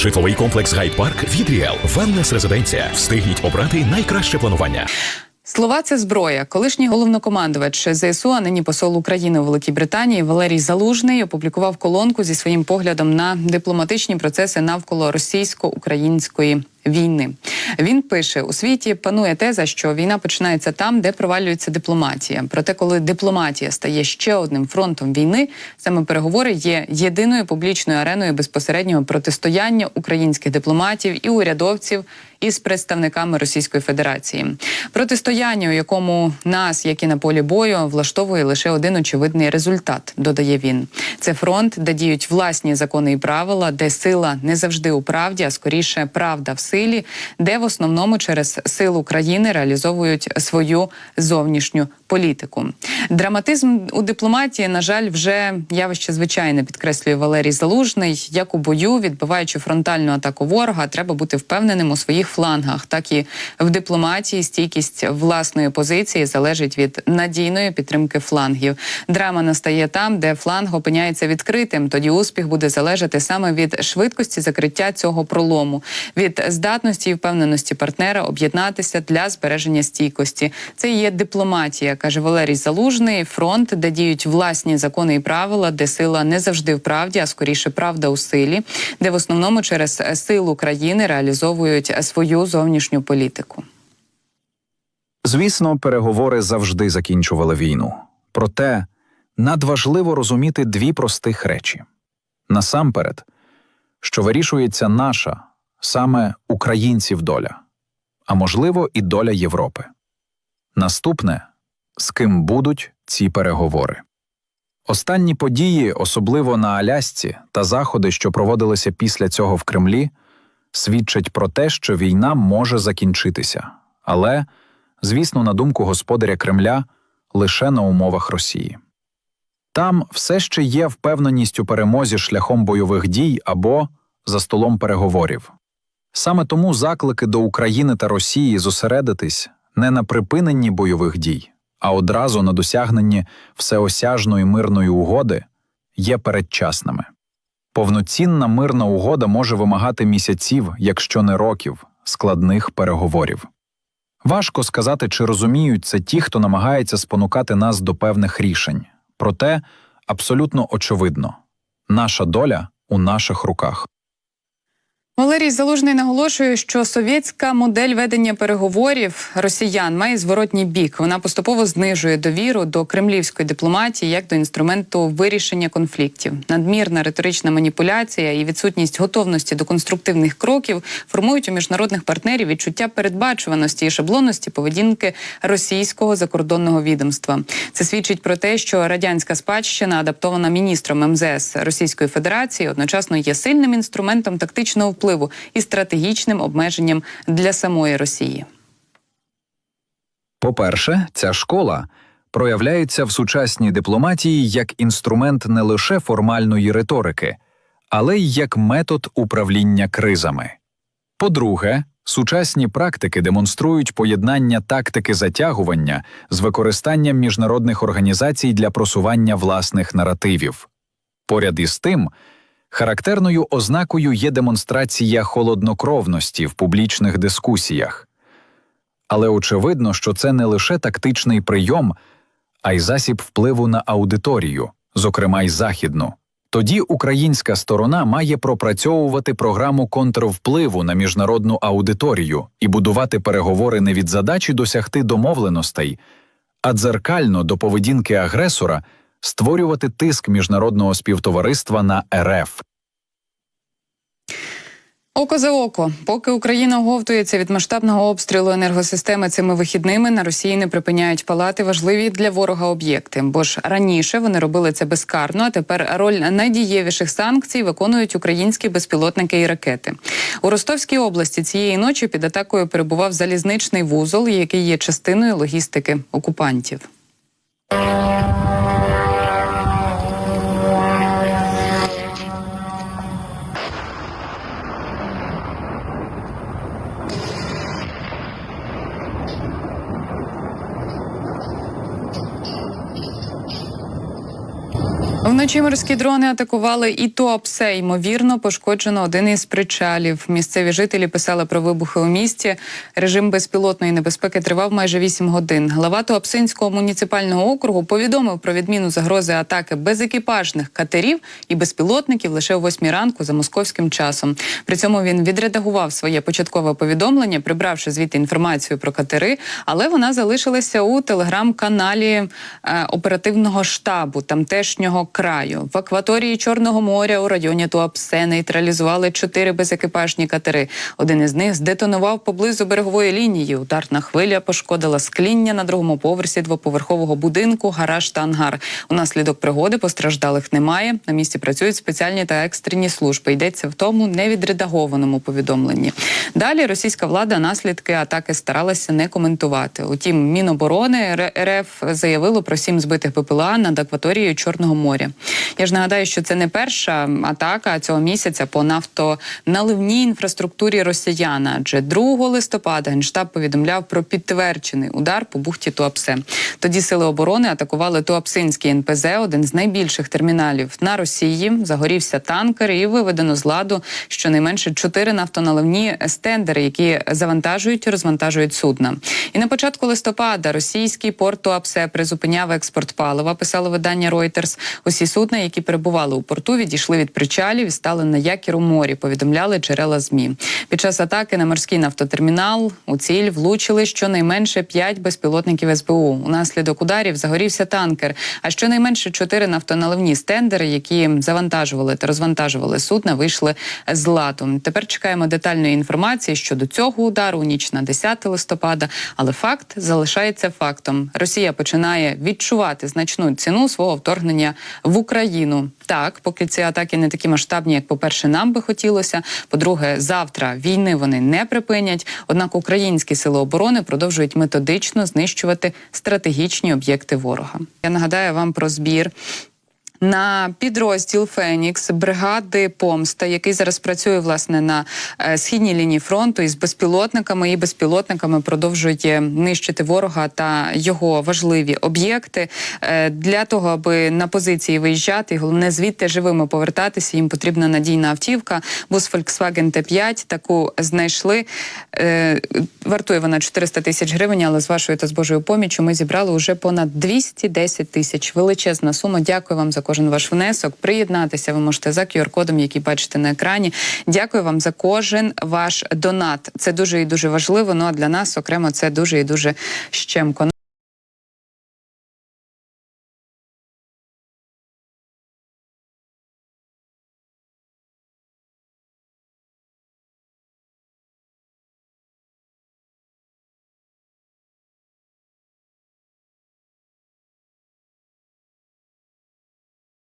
Житловий комплекс Гайд-Парк від Ріел. Резиденція. Встигніть обрати найкраще планування. Слова це зброя. Колишній головнокомандувач ЗСУ, а нині посол України у Великій Британії Валерій Залужний опублікував колонку зі своїм поглядом на дипломатичні процеси навколо російсько-української війни. Він пише: у світі панує теза, що війна починається там, де провалюється дипломатія. Проте, коли дипломатія стає ще одним фронтом війни, саме переговори є єдиною публічною ареною безпосереднього протистояння українських дипломатів і урядовців із представниками Російської Федерації. Протистояння, у якому нас, як і на полі бою, влаштовує лише один очевидний результат, додає він. Це фронт, де діють власні закони і правила, де сила не завжди у правді, а скоріше правда в силі, де в основному через силу країни реалізовують свою зовнішню політику. Драматизм у дипломатії, на жаль, вже явище звичайне підкреслює Валерій Залужний. Як у бою, відбиваючи фронтальну атаку ворога, треба бути впевненим у своїх флангах. Так і в дипломатії стійкість власної позиції залежить від надійної підтримки флангів. Драма настає там, де фланг опиняється відкритим. Тоді успіх буде залежати саме від швидкості закриття цього пролому, від здатності і впевненості партнера об'єднатися для збереження стійкості. Це є дипломатія, каже Валерій Залужний. Фронт, де діють власні закони і правила, де сила не завжди в правді, а скоріше правда у силі, де в основному через силу країни реалізовують свою зовнішню політику. Звісно, переговори завжди закінчували війну. Проте надважливо розуміти дві простих речі: насамперед, що вирішується наша, саме українців доля, а можливо, і доля Європи. Наступне з ким будуть ці переговори. Останні події, особливо на Алясці та заходи, що проводилися після цього в Кремлі, свідчать про те, що війна може закінчитися, але, звісно, на думку господаря Кремля, лише на умовах Росії. Там все ще є впевненість у перемозі шляхом бойових дій або за столом переговорів. Саме тому заклики до України та Росії зосередитись не на припиненні бойових дій, а одразу на досягненні всеосяжної мирної угоди є передчасними. Повноцінна мирна угода може вимагати місяців, якщо не років, складних переговорів. Важко сказати, чи розуміють це ті, хто намагається спонукати нас до певних рішень. Проте абсолютно очевидно наша доля у наших руках. Валерій Залужний наголошує, що совєтська модель ведення переговорів росіян має зворотній бік. Вона поступово знижує довіру до кремлівської дипломатії як до інструменту вирішення конфліктів. Надмірна риторична маніпуляція і відсутність готовності до конструктивних кроків формують у міжнародних партнерів відчуття передбачуваності і шаблонності поведінки російського закордонного відомства. Це свідчить про те, що радянська спадщина, адаптована міністром МЗС Російської Федерації, одночасно є сильним інструментом тактичного впливу і стратегічним обмеженням для самої Росії. По-перше, ця школа проявляється в сучасній дипломатії як інструмент не лише формальної риторики, але й як метод управління кризами. По-друге, сучасні практики демонструють поєднання тактики затягування з використанням міжнародних організацій для просування власних наративів. Поряд із тим, характерною ознакою є демонстрація холоднокровності в публічних дискусіях. Але очевидно, що це не лише тактичний прийом, а й засіб впливу на аудиторію, зокрема й західну. Тоді українська сторона має пропрацьовувати програму контрвпливу на міжнародну аудиторію і будувати переговори не від задачі досягти домовленостей, а дзеркально до поведінки агресора створювати тиск міжнародного співтовариства на РФ. Око за око, поки Україна оговтується від масштабного обстрілу енергосистеми цими вихідними, на Росії не припиняють палати важливі для ворога об'єкти. Бо ж раніше вони робили це безкарно. А тепер роль найдієвіших санкцій виконують українські безпілотники і ракети. У Ростовській області цієї ночі під атакою перебував залізничний вузол, який є частиною логістики окупантів. Вночі морські дрони атакували і Туапсе. Ймовірно, пошкоджено один із причалів. Місцеві жителі писали про вибухи у місті. Режим безпілотної небезпеки тривав майже 8 годин. Глава Туапсинського муніципального округу повідомив про відміну загрози атаки безекіпажних катерів і безпілотників лише о 8 ранку за московським часом. При цьому він відредагував своє початкове повідомлення, прибравши звідти інформацію про катери, але вона залишилася у телеграм-каналі е, оперативного штабу тамтешнього краю. В акваторії Чорного моря у районі Туапсе нейтралізували чотири безекіпажні катери. Один із них здетонував поблизу берегової лінії. Ударна хвиля пошкодила скління на другому поверсі двоповерхового будинку, гараж та ангар. Унаслідок пригоди постраждалих немає. На місці працюють спеціальні та екстрені служби. Йдеться в тому невідредагованому повідомленні. Далі російська влада наслідки атаки старалася не коментувати. Утім, Міноборони РФ заявило про сім збитих БПЛА над акваторією Чорного моря. Я ж нагадаю, що це не перша атака цього місяця по нафтоналивній інфраструктурі росіян. Адже 2 листопада генштаб повідомляв про підтверджений удар по бухті Туапсе. Тоді сили оборони атакували Туапсинський НПЗ, один з найбільших терміналів на Росії. Загорівся танкер і виведено з ладу щонайменше чотири нафтоналивні стендери, які завантажують і розвантажують судна. І на початку листопада російський порт Туапсе призупиняв експорт палива. Писало видання Reuters. Усі судна, які перебували у порту, відійшли від причалів і стали на якір у морі. Повідомляли джерела змі. Під час атаки на морський нафтотермінал у ціль влучили щонайменше п'ять безпілотників СБУ. Унаслідок ударів загорівся танкер. А щонайменше чотири нафтоналивні стендери, які завантажували та розвантажували судна, вийшли з ладу. Тепер чекаємо детальної інформації щодо цього удару у ніч на 10 листопада. Але факт залишається фактом. Росія починає відчувати значну ціну свого вторгнення в Україну. Так, поки ці атаки не такі масштабні, як по-перше, нам би хотілося. По-друге, завтра війни вони не припинять. Однак українські сили оборони продовжують методично знищувати стратегічні об'єкти ворога. Я нагадаю вам про збір на підрозділ Фенікс бригади Помста, який зараз працює власне на е, східній лінії фронту із безпілотниками і безпілотниками продовжує нищити ворога та його важливі об'єкти Е, для того, аби на позиції виїжджати, і головне звідти живими повертатися. Їм потрібна надійна автівка. Бус Volkswagen T5 таку знайшли. Е, Вартує вона 400 тисяч гривень, але з вашою та з Божою поміччю ми зібрали уже понад 210 тисяч. Величезна сума. Дякую вам за кожен ваш внесок. Приєднатися ви можете за QR-кодом, який бачите на екрані. Дякую вам за кожен ваш донат. Це дуже і дуже важливо. Ну а для нас окремо це дуже і дуже щемко.